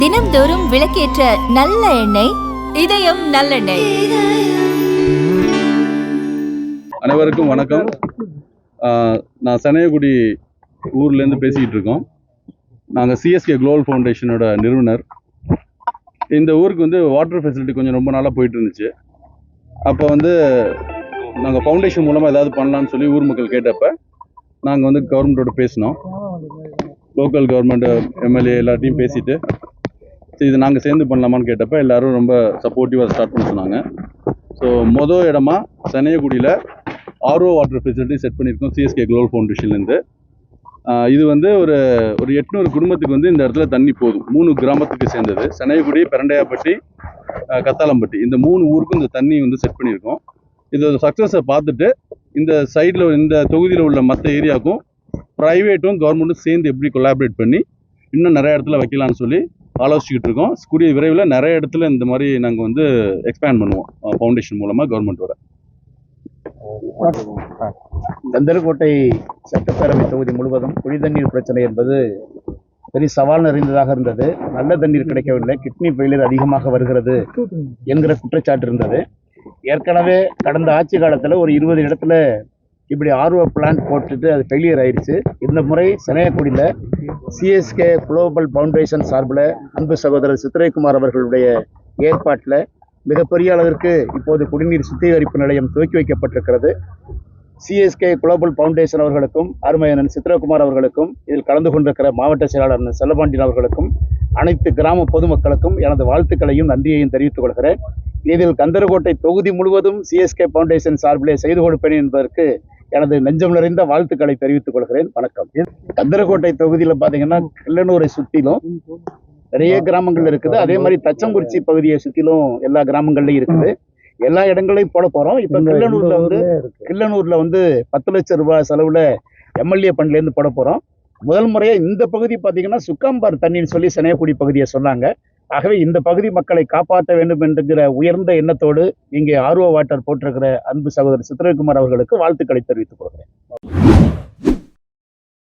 தினம்தோறும் விளக்கேற்ற நல்ல எண்ணெய் இதயம் நல்லெண்ணெய். அனைவருக்கும் வணக்கம். நான் சனையகுடி ஊர்லேருந்து பேசிக்கிட்டு இருக்கோம் நாங்கள் சிஎஸ்கே குளோபல் ஃபவுண்டேஷனோட நிறுவனர். இந்த ஊருக்கு வந்து வாட்டர் ஃபெசிலிட்டி கொஞ்சம் ரொம்ப நாளாக போயிட்டு இருந்துச்சு அப்போ வந்து நாங்கள் ஃபவுண்டேஷன் மூலமாக ஏதாவது பண்ணலான்னு சொல்லி ஊர் மக்கள் கேட்டப்போ நாங்கள் வந்து கவர்மெண்ட்டோட பேசினோம். லோக்கல் கவர்மெண்ட் எம்எல்ஏ எல்லாத்தையும் பேசிட்டு சரி இது நாங்கள் சேர்ந்து பண்ணலாமான்னு கேட்டப்போ எல்லாரும் ரொம்ப சப்போர்ட்டிவாக ஸ்டார்ட் பண்ண சொன்னாங்க. ஸோ மொதல் இடமா சென்னையகுடியில் ஆர்ஓ வாட்டர் ஃபெசிலிட்டி செட் பண்ணியிருக்கோம் சிஎஸ்கே குளோபல் ஃபவுண்டேஷன்லேருந்து இது வந்து ஒரு ஒரு எட்நூறு குடும்பத்துக்கு வந்து இந்த இடத்துல தண்ணி போதும். மூணு கிராமத்துக்கு சேர்ந்தது. சென்னையகுடி பெரண்டையாப்பட்டி கத்தாளம்பட்டி. இந்த மூணு ஊருக்கும் இந்த தண்ணி வந்து செட் பண்ணியிருக்கோம். இதோட சக்ஸஸை பார்த்துட்டு இந்த சைடில் இந்த தொகுதியில் உள்ள மற்ற ஏரியாவுக்கும் ப்ரைவேட்டும் கவர்மெண்ட்டும் சேர்ந்து எப்படி கொலாபரேட் பண்ணி இன்னும் நிறைய இடத்துல வைக்கலாம்னு சொல்லி ஆலோசிச்சுக்கிட்டு இருக்கோம். கூடிய விரைவில் நிறைய இடத்துல இந்த மாதிரி நாங்கள் வந்து எக்ஸ்பேண்ட் பண்ணுவோம் ஃபவுண்டேஷன் மூலமாக கவர்மெண்ட்டோட கந்தர்கோட்டை சட்டப்பேரவை தொகுதி முழுவதும் குடி தண்ணீர் பிரச்சனை என்பது பெரிய சவால் நிறைந்ததாக இருந்தது. நல்ல தண்ணீர் கிடைக்கவில்லை கிட்னி ஃபெயிலியர் அதிகமாக வருகிறது என்கிற குற்றச்சாட்டு இருந்தது. ஏற்கனவே கடந்த ஆட்சி காலத்தில் ஒரு இருபது இடத்துல இப்படி ஆர்வ பிளான் போட்டுட்டு அது ஃபெயிலியர் ஆயிடுச்சு. இந்த முறை சென்னையக்குடியில் சிஎஸ்கே குளோபல் ஃபவுண்டேஷன் சார்பில் அன்பு சகோதரர் சித்திரைக்குமார் அவர்களுடைய ஏற்பாட்டில் மிகப்பெரிய அளவிற்கு இப்போது குடிநீர் சுத்திகரிப்பு நிலையம் துவக்கி வைக்கப்பட்டிருக்கிறது. சிஎஸ்கே குளோபல் ஃபவுண்டேஷன் அவர்களுக்கும் அருமையனன் சித்திரகுமார் அவர்களுக்கும் இதில் கலந்து கொண்டிருக்கிற மாவட்ட செயலாளர் செல்லபாண்டியன் அவர்களுக்கும் அனைத்து கிராம பொதுமக்களுக்கும் எனது வாழ்த்துக்களையும் நன்றியையும் தெரிவித்துக் கொள்கிறேன். இதில் கந்தரகோட்டை தொகுதி முழுவதும் சிஎஸ்கே ஃபவுண்டேஷன் சார்பிலே செய்து கொடுப்பேன் என்பதற்கு எனது நெஞ்சம் நிறைந்த வாழ்த்துக்களை தெரிவித்துக் கொள்கிறேன். வணக்கம். கந்தரகோட்டை தொகுதியில் பார்த்தீங்கன்னா கிள்ளனூரை சுற்றிலும் நிறைய கிராமங்கள் இருக்குது. அதே மாதிரி தச்சங்குறிச்சி பகுதியை சுற்றிலும் எல்லா கிராமங்கள்லையும் இருக்குது. எல்லா இடங்களையும் போட போறோம். இப்ப கிள்ளனூர்ல வந்து கிள்ளனூர்ல வந்து பத்து லட்சம் ரூபாய் செலவுல எம்எல்ஏ ஃபண்ட்ல இருந்து போட போறோம். முதல் முறையா இந்த பகுதி பாத்தீங்கன்னா சுக்காம்பார் தண்ணின்னு சொல்லி சென்னையக்குடி பகுதியை சொன்னாங்க. ஆகவே இந்த பகுதி மக்களை காப்பாற்ற வேண்டும் என்கிற உயர்ந்த எண்ணத்தோடு இங்கே ஆர்வ வாட்டர் போட்டிருக்கிற அன்பு சகோதரர் சித்திரகுமார் அவர்களுக்கு வாழ்த்துக்களை தெரிவித்துக் கொள்கிறேன்.